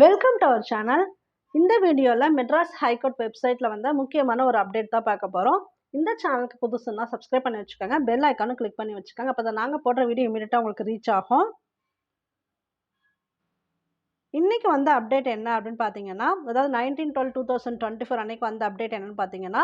Welcome to our channel இந்த வீடியோவில் Madras high court வெப்சைட்டில் வந்து முக்கியமான ஒரு அப்டேட் தான் பார்க்க போகிறோம் இந்த சேனலுக்கு புதுசுன்னா சப்ஸ்கிரைப் பண்ணி வச்சுக்கோங்க. பெல் ஐக்கானும் கிளிக் பண்ணி வச்சுக்கோங்க. அப்போ தான் நாங்கள் போடுற வீடியோ இமீடியட்டாக உங்களுக்கு ரீச் ஆகும். இன்றைக்கி வந்த அப்டேட் என்ன அப்படின்னு பார்த்தீங்கன்னா அதாவது nineteen twelve two thousand twenty four அன்றைக்கி வந்த அப்டேட் என்னன்னு பார்த்தீங்கன்னா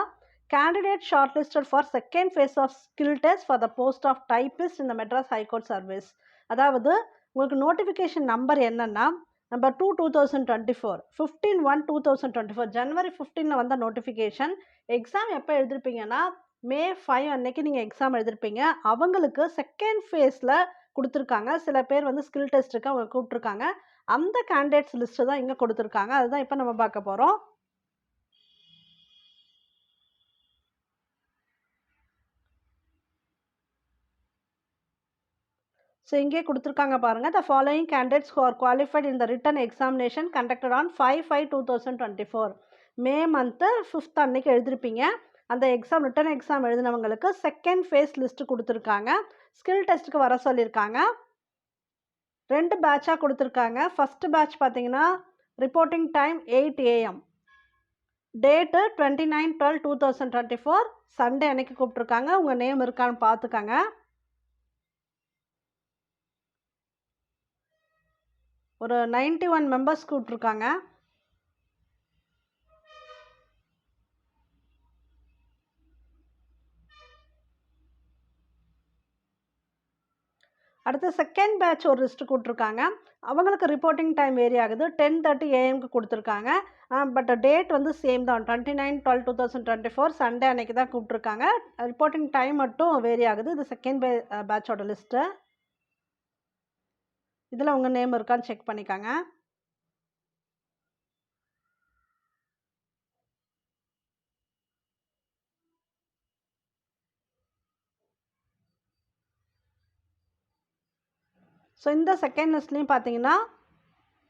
candidate shortlisted for second phase of skill test for the post of typist இந்த மெட்ராஸ் ஹைகோர்ட் சர்வீஸ் அதாவது உங்களுக்கு நோட்டிஃபிகேஷன் நம்பர் என்னென்னா number two two thousand twenty four fifteen one two thousand twenty four ஜனவரி ஃபிஃப்டீனில் வந்த நோட்டிஃபிகேஷன் எக்ஸாம் எப்போ எழுதிருப்பீங்கன்னா மே five அன்னைக்கு நீங்கள் exam எழுதிருப்பீங்க. அவங்களுக்கு செகண்ட் ஃபேஸில் கொடுத்துருக்காங்க. சில பேர் வந்து ஸ்கில் டெஸ்ட்டுக்கு அவங்க கூப்பிட்ருக்காங்க அந்த கேண்டிடேட்ஸ் லிஸ்ட்டு தான் இங்கே கொடுத்துருக்காங்க. அதுதான் இப்போ நம்ம பார்க்க போகிறோம் ஸோ இங்கே கொடுத்துருக்காங்க பாருங்கள் the following candidates who are qualified in the written examination conducted on five five two thousand twenty four May month fifth அன்னைக்கு எழுதிருப்பீங்க. அந்த எக்ஸாம் ரிட்டன் எக்ஸாம் எழுதினவங்களுக்கு செகண்ட் ஃபேஸ் லிஸ்ட்டு கொடுத்துருக்காங்க. ஸ்கில் டெஸ்ட்டுக்கு வர சொல்லியிருக்காங்க. ரெண்டு பேட்சாக கொடுத்துருக்காங்க. ஃபஸ்ட்டு பேட்ச் பார்த்தீங்கன்னா reporting time eight AM date twenty nine twelve two thousand twenty four Sunday அன்னைக்கு கூப்பிட்ருக்காங்க உங்கள் நேம் இருக்கான்னு பார்த்துக்கங்க. ஒரு நைன்டி ஒன் மெம்பர்ஸ் கூப்பிட்ருக்காங்க அடுத்து செகண்ட் பேட்ச் ஒரு லிஸ்ட்டு கொடுத்துருக்காங்க அவங்களுக்கு ரிப்போர்ட்டிங் டைம் வேரி ஆகுது. டென் தேர்ட்டி ஏஎம்க்கு கொடுத்துருக்காங்க. பட் டேட் வந்து சேம் தான். Twenty nine twelve two thousand twenty four Sunday அன்னைக்கு தான் கூப்பிட்ருக்காங்க ரிப்போர்ட்டிங் டைம் மட்டும் வேரி ஆகுது. இது செகண்ட் பே பேட்சோட லிஸ்ட்டு இதில் உங்கள் நேம் இருக்கான்னு செக் பண்ணிக்காங்க. ஸோ இந்த செகண்ட் லிஸ்ட்லேயும் பார்த்தீங்கன்னா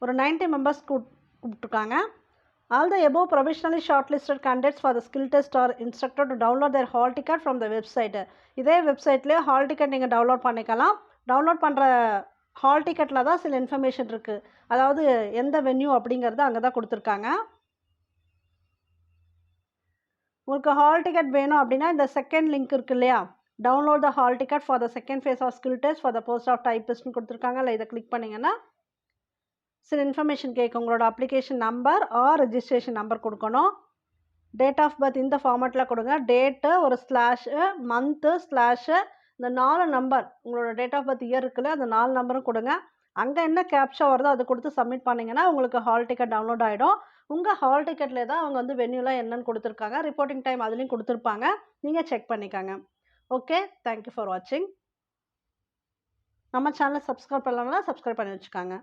ஒரு ninety members கூப்பிட்ருக்காங்க all the above provisionally short listed candidates for the skill test are instructed to download their hall ticket from the website இதே வெப்சைட்லேயே ஹால் டிக்கெட் நீங்கள் டவுன்லோட் பண்ணிக்கலாம். டவுன்லோட் பண்ணுற ஹால் டிக்கெட்டில் தான் சில இன்ஃபர்மேஷன் இருக்குது அதாவது எந்த வென்யூ அப்படிங்கிறது அங்கே தான் கொடுத்துருக்காங்க. உங்களுக்கு ஹால் டிக்கெட் வேணும் அப்படின்னா இந்த செகண்ட் லிங்க் இருக்கு இல்லையா? Download the hall ticket for the second phase of skill test for the post of டைப்பிஸ்ட்னு கொடுத்துருக்காங்க. இல்லை இதை கிளிக் பண்ணிங்கன்னா சில இன்ஃபர்மேஷன் கேட்கும். உங்களோட application number or registration number கொடுக்கணும். டேட் ஆஃப் பர்த் இந்த ஃபார்மேட்டில் கொடுங்க. டேட்டு ஒரு ஸ்லாஷு மந்த்து ஸ்லாஷு இந்த நாலு நம்பர் உங்களோட டேட் ஆஃப் பர்த் இயர் இருக்குல்ல அந்த நாலு நம்பரும் கொடுங்க. அங்கே என்ன கேப்ஷா வருதோ அதை கொடுத்து சப்மிட் பண்ணிங்கன்னா உங்களுக்கு ஹால் டிக்கெட் டவுன்லோட் ஆகிடும் உங்கள் ஹால் டிக்கெட்டில் தான் அவங்க வந்து வென்யூலாம் என்னென்னு கொடுத்துருக்காங்க. ரிப்போர்ட்டிங் டைம் அதுலேயும் கொடுத்துருப்பாங்க. நீங்கள் செக் பண்ணிக்கோங்க. ஓகே தேங்க்யூ ஃபார் வாட்சிங் நம்ம சேனலை சப்ஸ்கிரைப் பண்ணலாம் சப்ஸ்கிரைப் பண்ணி வச்சுக்காங்க.